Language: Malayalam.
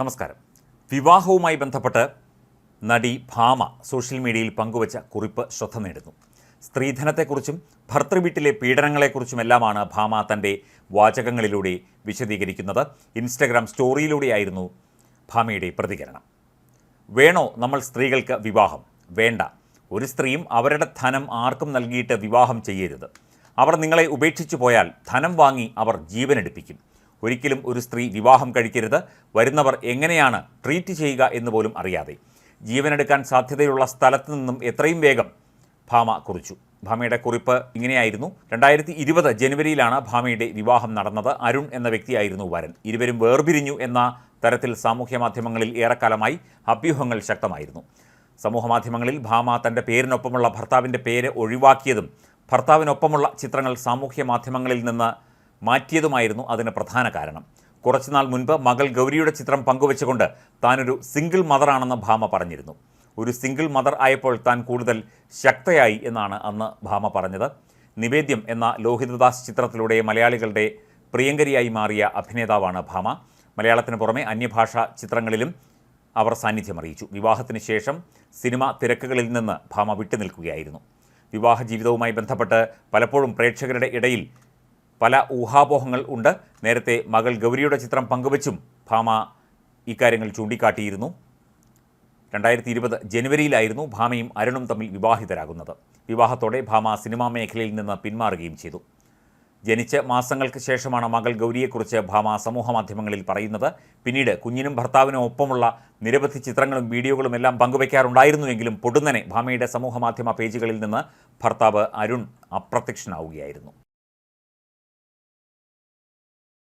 നമസ്കാരം. വിവാഹവുമായി ബന്ധപ്പെട്ട് നടി ഭാമ സോഷ്യൽ മീഡിയയിൽ പങ്കുവച്ച കുറിപ്പ് ശ്രദ്ധ നേടുന്നു. സ്ത്രീധനത്തെക്കുറിച്ചും ഭർത്തൃവീട്ടിലെ പീഡനങ്ങളെക്കുറിച്ചുമെല്ലാമാണ് ഭാമ തന്റെ വാചകങ്ങളിലൂടെ വിശദീകരിക്കുന്നത്. ഇൻസ്റ്റഗ്രാം സ്റ്റോറിയിലൂടെയായിരുന്നു ഭാമയുടെ പ്രതികരണം. വേണോ നമ്മൾ സ്ത്രീകൾക്ക് വിവാഹം? വേണ്ട. ഒരു സ്ത്രീയും അവരുടെ ധനം ആർക്കും നൽകിയിട്ട് വിവാഹം ചെയ്യരുത്. അവർ നിങ്ങളെ ഉപേക്ഷിച്ചു പോയാൽ ധനം വാങ്ങി അവർ ജീവനെടുപ്പിക്കും. ഒരിക്കലും ഒരു സ്ത്രീ വിവാഹം കഴിക്കരുത്. വരുന്നവർ എങ്ങനെയാണ് ട്രീറ്റ് ചെയ്യുക എന്ന് പോലും അറിയാതെ. ജീവനെടുക്കാൻ സാധ്യതയുള്ള സ്ഥലത്ത് നിന്നും എത്രയും വേഗം ഭാമ കുറിച്ചു. ഭാമയുടെ കുറിപ്പ് ഇങ്ങനെയായിരുന്നു. രണ്ടായിരത്തി ഇരുപത് ജനുവരിയിലാണ് ഭാമയുടെ വിവാഹം നടന്നത്. അരുൺ എന്ന വ്യക്തിയായിരുന്നു വരൻ. ഇരുവരും വേർപിരിഞ്ഞു എന്ന തരത്തിൽ സാമൂഹ്യ മാധ്യമങ്ങളിൽ ഏറെക്കാലമായി അഭ്യൂഹങ്ങൾ ശക്തമായിരുന്നു. സമൂഹമാധ്യമങ്ങളിൽ ഭാമ തന്റെ പേരിനൊപ്പമുള്ള ഭർത്താവിന്റെ പേര് ഒഴിവാക്കിയതും ഭർത്താവിനൊപ്പമുള്ള ചിത്രങ്ങൾ സാമൂഹ്യ മാധ്യമങ്ങളിൽ നിന്ന് മാറ്റിയതുമായിരുന്നു അതിന് പ്രധാന കാരണം. കുറച്ചുനാൾ മുൻപ് മകൾ ഗൗരിയുടെ ചിത്രം പങ്കുവച്ചുകൊണ്ട് താനൊരു സിംഗിൾ മദറാണെന്ന് ഭാമ പറഞ്ഞിരുന്നു. ഒരു സിംഗിൾ മദർ ആയപ്പോൾ താൻ കൂടുതൽ ശക്തയായി എന്നാണ് അന്ന് ഭാമ പറഞ്ഞത്. നിവേദ്യം എന്ന ലോഹിതദാസ് ചിത്രത്തിലൂടെ മലയാളികളുടെ പ്രിയങ്കരിയായി മാറിയ അഭിനേതാവാണ് ഭാമ. മലയാളത്തിന് പുറമെ അന്യഭാഷാ ചിത്രങ്ങളിലും അവർ സാന്നിധ്യം അറിയിച്ചു. വിവാഹത്തിന് ശേഷം സിനിമ തിരക്കുകളിൽ നിന്ന് ഭാമ വിട്ടുനിൽക്കുകയായിരുന്നു. വിവാഹ ജീവിതവുമായി ബന്ധപ്പെട്ട് പലപ്പോഴും പ്രേക്ഷകരുടെ ഇടയിൽ പല ഊഹാപോഹങ്ങൾ ഉണ്ട്. നേരത്തെ മകൾ ഗൗരിയുടെ ചിത്രം പങ്കുവച്ചും ഭാമ ഇക്കാര്യങ്ങൾ ചൂണ്ടിക്കാട്ടിയിരുന്നു. രണ്ടായിരത്തി ഇരുപത് ജനുവരിയിലായിരുന്നു ഭാമയും അരുണും തമ്മിൽ വിവാഹിതരാകുന്നത്. വിവാഹത്തോടെ ഭാമ സിനിമാ മേഖലയിൽ നിന്ന് പിന്മാറുകയും ചെയ്തു. ജനിച്ച് മാസങ്ങൾക്ക് ശേഷമാണ് മകൾ ഗൗരിയെക്കുറിച്ച് ഭാമ സമൂഹമാധ്യമങ്ങളിൽ പറയുന്നത്. പിന്നീട് കുഞ്ഞിനും ഭർത്താവിനും ഒപ്പമുള്ള നിരവധി ചിത്രങ്ങളും വീഡിയോകളും എല്ലാം പങ്കുവയ്ക്കാറുണ്ടായിരുന്നുവെങ്കിലും പൊടുന്നനെ ഭാമയുടെ സമൂഹമാധ്യമ പേജുകളിൽ നിന്ന് ഭർത്താവ് അരുൺ അപ്രത്യക്ഷനാവുകയായിരുന്നു.